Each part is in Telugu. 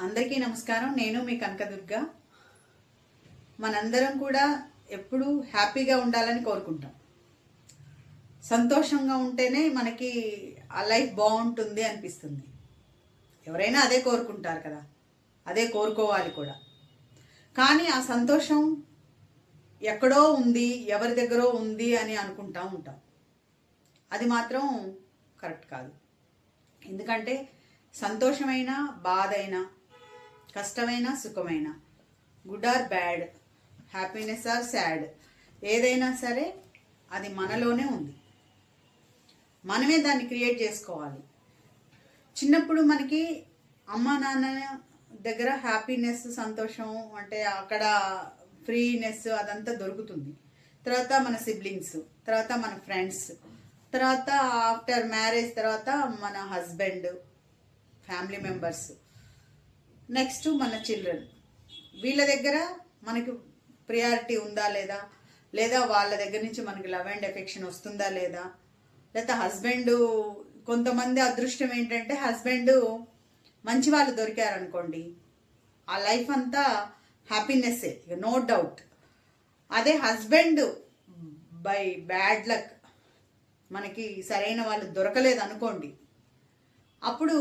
అందరికీ నమస్కారం. నేను మీ కనకదుర్గ. మనందరం కూడా ఎప్పుడూ హ్యాపీగా ఉండాలని కోరుకుంటాం. సంతోషంగా ఉంటేనే మనకి ఆ లైఫ్ బాగుంటుంది అనిపిస్తుంది. ఎవరైనా అదే కోరుకుంటారు కదా. అదే కోరుకోవాలి కూడా. కానీ ఆ సంతోషం ఎక్కడో ఉంది ఎవరి దగ్గర ఉంది అని అనుకుంటా ఉంటాం. అది మాత్రం కరెక్ట్ కాదు. ఎందుకంటే సంతోషమైన బాధ అయినా కష్టమైన సుఖమైన. Good or bad happiness or sad. ఏదైనా సరే అది మనలోనే ఉంది. మనమే దాన్ని క్రియేట్ చేసుకోవాలి. చిన్నప్పుడు మనకి అమ్మ నాన్న దగ్గర హ్యాపీనెస్ సంతోషం అంటే అక్కడ ఫ్రీనెస్ అదంతా దొరుకుతుంది. తర్వాత మన సిబ్లింగ్స్ తర్వాత మన ఫ్రెండ్స్ తర్వాత ఆఫ్టర్ మ్యారేజ్ తర్వాత మన హస్బెండ్ ఫ్యామిలీ మెంబర్స్. నెక్స్ట్ మన చిల్డ్రన్. వీళ్ళ దగ్గర మనకి ప్రియారిటీ ఉందా లేదా? లేదా వాళ్ళ దగ్గర నుంచి మనకి లవ్ అండ్ ఎఫెక్షన్ వస్తుందా లేదా? లేదా హస్బెండ్ కొంతమంది అదృష్టం ఏంటంటే హస్బెండ్ మంచి వాళ్ళు దొరికారనుకోండి ఆ లైఫ్ అంతా హ్యాపీనెస్సే నో డౌట్. అదే హస్బెండ్ బై బ్యాడ్ లక్ మనకి సరైన వాళ్ళు దొరకలేదు అనుకోండి అప్పుడు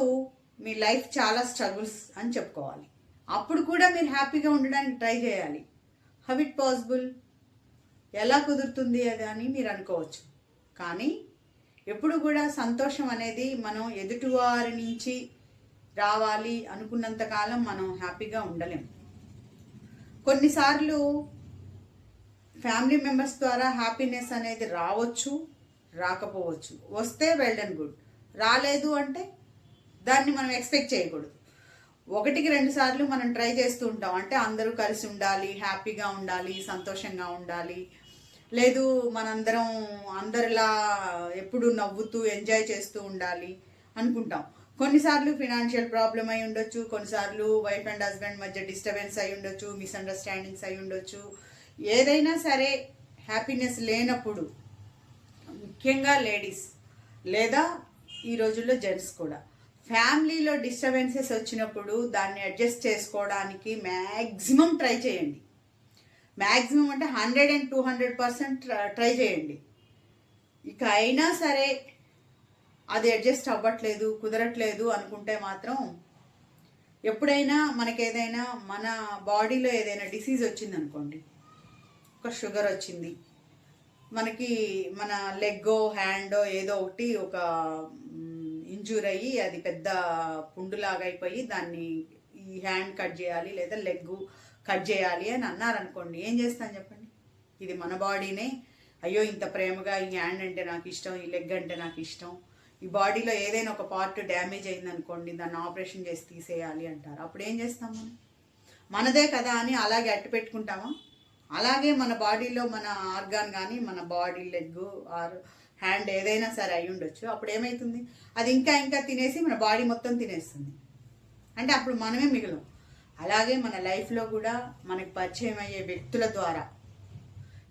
మీ లైఫ్ చాలా స్ట్రగుల్స్ అని చెప్పుకోవాలి. అప్పుడు కూడా మీరు హ్యాపీగా ఉండడానికి ట్రై చేయాలి. How it possible? ఎలా కుదురుతుంది అది అని మీరు అనుకోవచ్చు. కానీ ఎప్పుడు కూడా సంతోషం అనేది మనం ఎదుటివారి నుంచి రావాలి అనుకున్నంత కాలం మనం హ్యాపీగా ఉండలేం. కొన్నిసార్లు ఫ్యామిలీ మెంబర్స్ ద్వారా హ్యాపీనెస్ అనేది రావచ్చు రాకపోవచ్చు. వస్తే వెల్ అండ్ గుడ్. రాలేదు అంటే దాన్ని మనం ఎక్స్పెక్ట్ చేయకూడదు. ఒకటికి రెండు సార్లు మనం ట్రై చేస్తూ ఉంటాం. అంటే అందరూ కలిసి ఉండాలి హ్యాపీగా ఉండాలి సంతోషంగా ఉండాలి. లేదు మనందరం అందరిలా ఎప్పుడు నవ్వుతూ ఎంజాయ్ చేస్తూ ఉండాలి అనుకుంటాం. కొన్నిసార్లు ఫినాన్షియల్ ప్రాబ్లం అయి ఉండొచ్చు. కొన్నిసార్లు వైఫ్ అండ్ హస్బెండ్ మధ్య డిస్టర్బెన్స్ అయి ఉండొచ్చు మిస్అండర్స్టాండింగ్స్ అయి ఉండొచ్చు. ఏదైనా సరే హ్యాపీనెస్ లేనప్పుడు ముఖ్యంగా లేడీస్ లేదా ఈ రోజుల్లో జెంట్స్ కూడా ఫ్యామిలీలో డిస్టర్బెన్సెస్ వచ్చినప్పుడు దాన్ని అడ్జస్ట్ చేసుకోవడానికి మ్యాక్సిమం ట్రై చేయండి. మ్యాక్సిమం అంటే hundred and two hundred percent try చేయండి. ఇక అయినా సరే అది అడ్జస్ట్ అవ్వట్లేదు కుదరట్లేదు అనుకుంటే మాత్రం ఎప్పుడైనా మనకి ఏదైనా మన బాడీలో ఏదైనా డిసీజ్ వచ్చింది అనుకోండి ఒక షుగర్ వచ్చింది మనకి మన లెగ్గో హ్యాండో ఏదో ఒకటి ఒక ఇంజూర్ అయ్యి అది పెద్ద పుండులాగా అయిపోయి దాన్ని ఈ హ్యాండ్ కట్ చేయాలి లేదా లెగ్ కట్ చేయాలి అని అన్నారనుకోండి ఏం చేస్తాను చెప్పండి? ఇది మన బాడీనే. అయ్యో ఇంత ప్రేమగా ఈ హ్యాండ్ అంటే నాకు ఇష్టం ఈ లెగ్ అంటే నాకు ఇష్టం. ఈ బాడీలో ఏదైనా ఒక పార్ట్ డ్యామేజ్ అయిందనుకోండి దాన్ని ఆపరేషన్ చేసి తీసేయాలి అంటారు. అప్పుడు ఏం చేస్తాం మనం? మనదే కదా అని అలాగే అట్టు పెట్టుకుంటామా? అలాగే మన బాడీలో మన ఆర్గాన్ కానీ మన బాడీ లెగ్ ఆర్ హ్యాండ్ ఏదైనా సరే అయి ఉండొచ్చు అప్పుడు ఏమవుతుంది అది ఇంకా ఇంకా తినేసి మన బాడీ మొత్తం తినేస్తుంది. అంటే అప్పుడు మనమే మిగలం. అలాగే మన లైఫ్లో కూడా మనకి పరిచయం అయ్యే వ్యక్తుల ద్వారా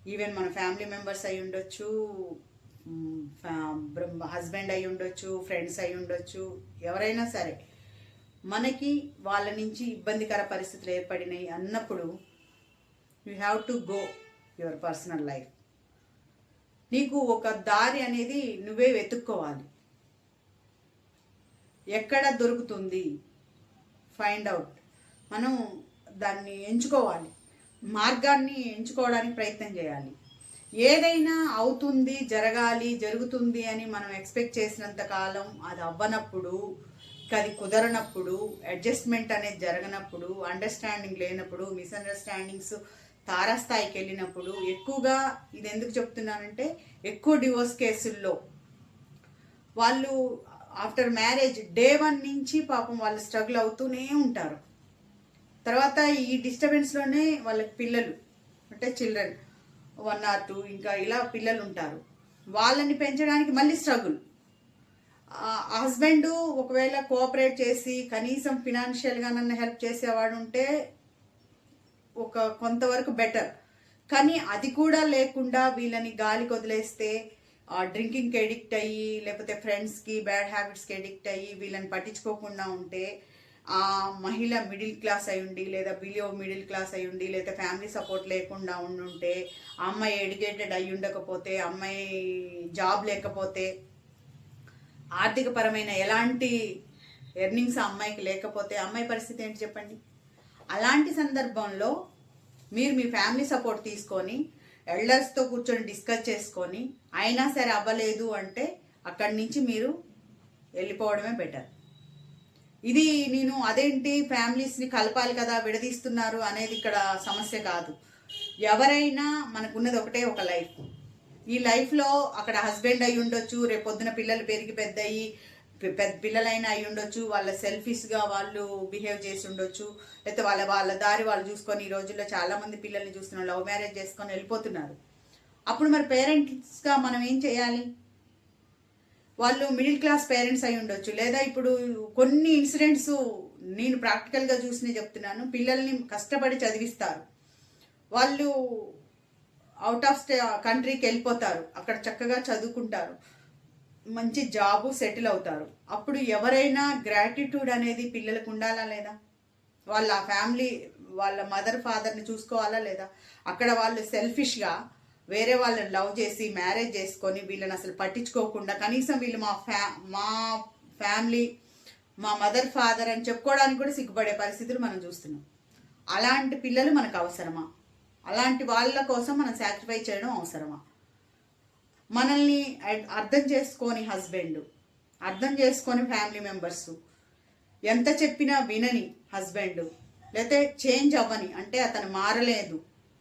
ఈవెన్ మన ఫ్యామిలీ మెంబర్స్ అయి ఉండొచ్చు హస్బెండ్ అయి ఉండొచ్చు ఫ్రెండ్స్ అయి ఉండొచ్చు ఎవరైనా సరే మనకి వాళ్ళ నుంచి ఇబ్బందికర పరిస్థితులు ఏర్పడినాయి అన్నప్పుడు you have to go your personal life నీకు ఒక దారి అనేది నువ్వే వెతుక్కోవాలి. ఎక్కడ దొరుకుతుంది? ఫైండ్ అవుట్ మనం దాన్ని ఎంచుకోవాలి. మార్గాన్ని ఎంచుకోవడానికి ప్రయత్నం చేయాలి. ఏదైనా అవుతుంది జరగాలి జరుగుతుంది అని మనం ఎక్స్పెక్ట్ చేసినంత కాలం అది అవ్వనప్పుడు అది కుదరనప్పుడు అడ్జస్ట్మెంట్ అనేది జరగనప్పుడు అండర్స్టాండింగ్ లేనప్పుడు మిస్అండర్స్టాండింగ్స్ తారాస్థాయికి వెళ్ళినప్పుడు ఎక్కువగా ఇది ఎందుకు చెప్తున్నానంటే ఎక్కువ డివోర్స్ కేసుల్లో వాళ్ళు ఆఫ్టర్ మ్యారేజ్ డే వన్ నుంచి పాపం వాళ్ళు స్ట్రగుల్ అవుతూనే ఉంటారు. తర్వాత ఈ డిస్టర్బెన్స్లోనే వాళ్ళకి పిల్లలు అంటే చిల్డ్రన్ వన్ ఆర్ టూ ఇంకా ఇలా పిల్లలు ఉంటారు వాళ్ళని పెంచడానికి మళ్ళీ స్ట్రగుల్. హస్బెండ్ ఒకవేళ కోఆపరేట్ చేసి కనీసం ఫినాన్షియల్గా నన్ను హెల్ప్ చేసేవాడు ఉంటే ఒక కొంతవరకు బెటర్ కానీ అది కూడా లేకుండా వీళ్ళని గాలికి వదిలేస్తే డ్రింకింగ్కి ఎడిక్ట్ అయ్యి లేకపోతే ఫ్రెండ్స్కి బ్యాడ్ హ్యాబిట్స్కి ఎడిక్ట్ అయ్యి వీళ్ళని పట్టించుకోకుండా ఉంటే ఆ మహిళ మిడిల్ క్లాస్ అయి ఉండి లేదా బిలో మిడిల్ క్లాస్ అయి ఉండి లేదా ఫ్యామిలీ సపోర్ట్ లేకుండా ఉండుంటే అమ్మాయి ఎడ్యుకేటెడ్ అయి ఉండకపోతే అమ్మాయి జాబ్ లేకపోతే ఆర్థిక పరమైన ఎలాంటి ఎర్నింగ్స్ ఆ అమ్మాయికి లేకపోతే అమ్మాయి పరిస్థితి ఏంటి చెప్పండి? అలాంటి సందర్భంలో మీరు మీ ఫ్యామిలీ సపోర్ట్ తీసుకొని ఎల్డర్స్తో కూర్చొని డిస్కస్ చేసుకొని అయినా సరే అవ్వలేదు అంటే అక్కడి నుంచి మీరు వెళ్ళిపోవడమే బెటర్ ఇది నేను అదేంటి ఫ్యామిలీస్ని కలపాలి కదా విడదీస్తున్నారు అనేది ఇక్కడ సమస్య కాదు. ఎవరైనా మనకున్నది ఒకటే ఒక లైఫ్ ఈ లైఫ్లో అక్కడ హస్బెండ్ అయి ఉండొచ్చు రేపు పొద్దున పిల్లలు పెరిగి పెద్దయి పెద్ద పిల్లలైనా అయి ఉండొచ్చు వాళ్ళ సెల్ఫిష్గా వాళ్ళు బిహేవ్ చేసి ఉండొచ్చు లేకపోతే వాళ్ళ వాళ్ళ దారి వాళ్ళు చూసుకొని ఈ రోజుల్లో చాలామంది పిల్లల్ని చూస్తున్నారు లవ్ మ్యారేజ్ చేసుకొని వెళ్ళిపోతున్నారు. అప్పుడు మరి పేరెంట్స్గా మనం ఏం చేయాలి? వాళ్ళు మిడిల్ క్లాస్ పేరెంట్స్ అయి ఉండొచ్చు లేదా ఇప్పుడు కొన్ని ఇన్సిడెంట్స్ నేను ప్రాక్టికల్గా చూసినే చెప్తున్నాను పిల్లల్ని కష్టపడి చదివిస్తారు. వాళ్ళు అవుట్ ఆఫ్ స్టే కంట్రీకి వెళ్ళిపోతారు అక్కడ చక్కగా చదువుకుంటారు. మంచి జాబు సెటిల్ అవుతారు. అప్పుడు ఎవరైనా గ్రాటిట్యూడ్ అనేది పిల్లలకు ఉండాలా లేదా? వాళ్ళ ఫ్యామిలీ వాళ్ళ మదర్ ఫాదర్ని చూసుకోవాలా లేదా? అక్కడ వాళ్ళు సెల్ఫిష్గా వేరే వాళ్ళని లవ్ చేసి మ్యారేజ్ చేసుకొని వీళ్ళని అసలు పట్టించుకోకుండా కనీసం వీళ్ళు మా ఫ్యా మా ఫ్యామిలీ మా మదర్ ఫాదర్ అని చెప్పుకోవడానికి కూడా సిగ్గుపడే పరిస్థితులు మనం చూస్తున్నాం. అలాంటి పిల్లలు మనకు అవసరమా? అలాంటి వాళ్ళ కోసం మనం సాక్రిఫై చేయడం అవసరమా? మనల్ని అర్థం చేసుకొని హస్బెండ్ అర్థం చేసుకొని ఫ్యామిలీ మెంబర్స్ ఎంత చెప్పినా వినని హస్బెండ్ లేకపోతే చేంజ్ అవ్వని అంటే అతను మారలేదు.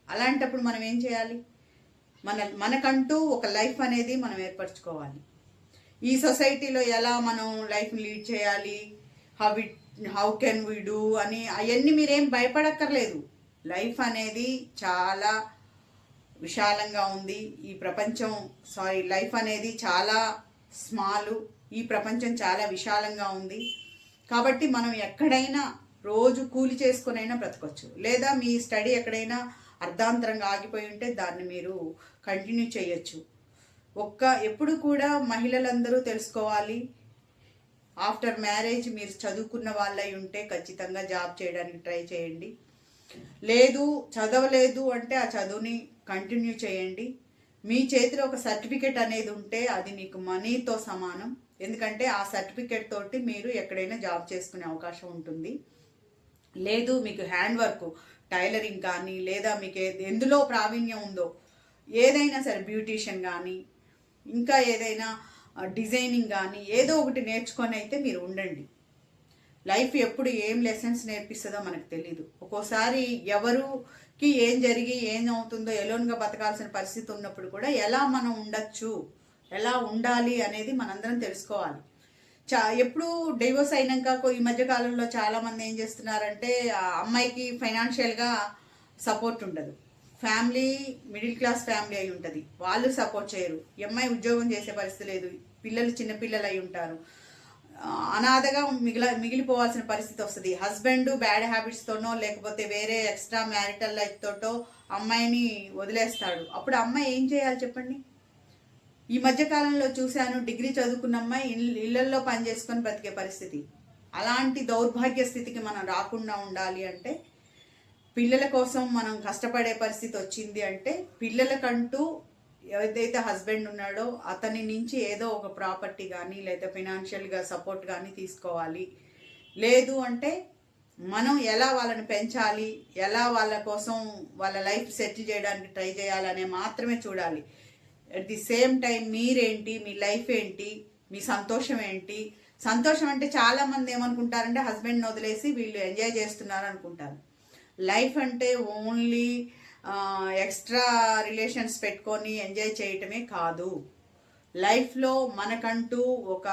అలాంటప్పుడు మనం ఏం చేయాలి? మన మనకంటూ ఒక లైఫ్ అనేది మనం ఏర్పరచుకోవాలి. ఈ సొసైటీలో ఎలా మనం లైఫ్ లీడ్ చేయాలి? How it how can we do అని అవన్నీ మీరేం భయపడక్కర్లేదు. లైఫ్ అనేది చాలా విశాలంగా ఉంది. ఈ ప్రపంచం సారీ లైఫ్ అనేది చాలా స్మాల్. ఈ ప్రపంచం చాలా విశాలంగా ఉంది. కాబట్టి మనం ఎక్కడైనా రోజు కూలి చేసుకునైనా బ్రతకొచ్చు. లేదా మీ స్టడీ ఎక్కడైనా అర్ధాంతరంగా ఆగిపోయి ఉంటే దాన్ని మీరు కంటిన్యూ చేయొచ్చు. ఒక్క ఎప్పుడు కూడా మహిళలందరూ తెలుసుకోవాలి. ఆఫ్టర్ మ్యారేజ్ మీరు చదువుకున్న వాళ్ళై ఉంటే ఖచ్చితంగా జాబ్ చేయడానికి ట్రై చేయండి. లేదు చదవలేదు అంటే ఆ చదువుని కంటిన్యూ చేయండి. మీ చేతిలో ఒక సర్టిఫికెట్ అనేది ఉంటే అది మీకు మనీతో సమానం. ఎందుకంటే ఆ సర్టిఫికెట్ తోటి మీరు ఎక్కడైనా జాబ్ చేసుకునే అవకాశం ఉంటుంది. లేదు మీకు హ్యాండ్ వర్క్ టైలరింగ్ కానీ లేదా మీకు ఎందులో ప్రావీణ్యం ఉందో ఏదైనా సరే బ్యూటీషియన్ కానీ ఇంకా ఏదైనా డిజైనింగ్ కానీ ఏదో ఒకటి నేర్చుకొని అయితే మీరు ఉండండి. లైఫ్ ఎప్పుడు ఏం లెసన్స్ నేర్పిస్తుందో మనకు తెలియదు ఒక్కోసారి ఎవరు కి ఏం జరిగి ఏం అవుతుందో ఎలోన్గా బతకాల్సిన పరిస్థితి ఉన్నప్పుడు కూడా ఎలా మనం ఉండొచ్చు? ఎలా ఉండాలి అనేది మనందరం తెలుసుకోవాలి. చా ఎప్పుడు డైవోర్స్ అయినాక ఈ మధ్య కాలంలో చాలామంది ఏం చేస్తున్నారంటే ఆ అమ్మాయికి ఫైనాన్షియల్గా సపోర్ట్ ఉండదు. ఫ్యామిలీ మిడిల్ క్లాస్ ఫ్యామిలీ అయి ఉంటుంది. వాళ్ళు సపోర్ట్ చేయరు. అమ్మాయి ఉద్యోగం చేసే పరిస్థితి లేదు. పిల్లలు చిన్నపిల్లలు అయి ఉంటారు. అనాథగా మిగిల మిగిలిపోవాల్సిన పరిస్థితి వస్తుంది. హస్బెండ్ బ్యాడ్ హ్యాబిట్స్తోనో లేకపోతే వేరే ఎక్స్ట్రా మ్యారిటల్ లైఫ్ తోటో అమ్మాయిని వదిలేస్తాడు. అప్పుడు అమ్మాయి ఏం చేయాలి చెప్పండి? ఈ మధ్య కాలంలో చూశాను డిగ్రీ చదువుకున్న అమ్మాయి ఇళ్ళల్లో పనిచేసుకొని బ్రతికే పరిస్థితి. అలాంటి దౌర్భాగ్య స్థితికి మనం రాకుండా ఉండాలి అంటే పిల్లల కోసం మనం కష్టపడే పరిస్థితి వచ్చింది అంటే పిల్లలకంటూ ఏదైతే హస్బెండ్ ఉన్నాడో అతని నుంచి ఏదో ఒక ప్రాపర్టీ కానీ లేదా ఫినాన్షియల్గా సపోర్ట్ కానీ తీసుకోవాలి. లేదు అంటే మనం ఎలా వాళ్ళని పెంచాలి ఎలా వాళ్ళ కోసం వాళ్ళ లైఫ్ సెట్ చేయడానికి ట్రై చేయాలనే మాత్రమే చూడాలి. అట్ ది సేమ్ టైం మీరేంటి మీ లైఫ్ ఏంటి మీ సంతోషం ఏంటి? సంతోషం అంటే చాలామంది ఏమనుకుంటారంటే హస్బెండ్ని వదిలేసి వీళ్ళు ఎంజాయ్ చేస్తున్నారు అనుకుంటారు. లైఫ్ అంటే ఓన్లీ ఎక్స్ట్రా రిలేషన్స్ పెట్టుకొని ఎంజాయ్ చేయటమే కాదు. లైఫ్లో మనకంటూ ఒక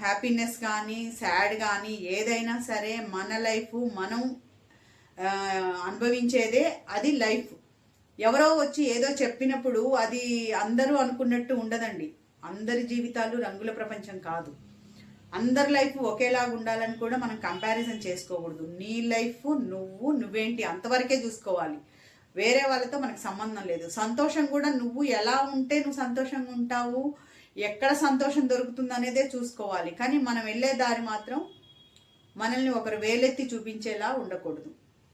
హ్యాపీనెస్ కానీ సాడ్ కానీ ఏదైనా సరే మన లైఫ్ మనం అనుభవించేదే అది లైఫ్. ఎవరో వచ్చి ఏదో చెప్పినప్పుడు అది అందరూ అనుకున్నట్టు ఉండదండి. అందరి జీవితాలు రంగుల ప్రపంచం కాదు. అందరి లైఫ్ ఒకేలాగా ఉండాలని కూడా మనం కంపారిజన్ చేసుకోకూడదు. నీ లైఫ్ నువ్వు నువ్వేంటి అంతవరకే చూసుకోవాలి. వేరే వాళ్ళతో మనకు సంబంధం లేదు. సంతోషం కూడా నువ్వు ఎలా ఉంటే నువ్వు సంతోషంగా ఉంటావు ఎక్కడ సంతోషం దొరుకుతుంది అనేదే చూసుకోవాలి. కానీ మనం వెళ్ళే దారి మాత్రం మనల్ని ఒకరు వేలెత్తి చూపించేలా ఉండకూడదు.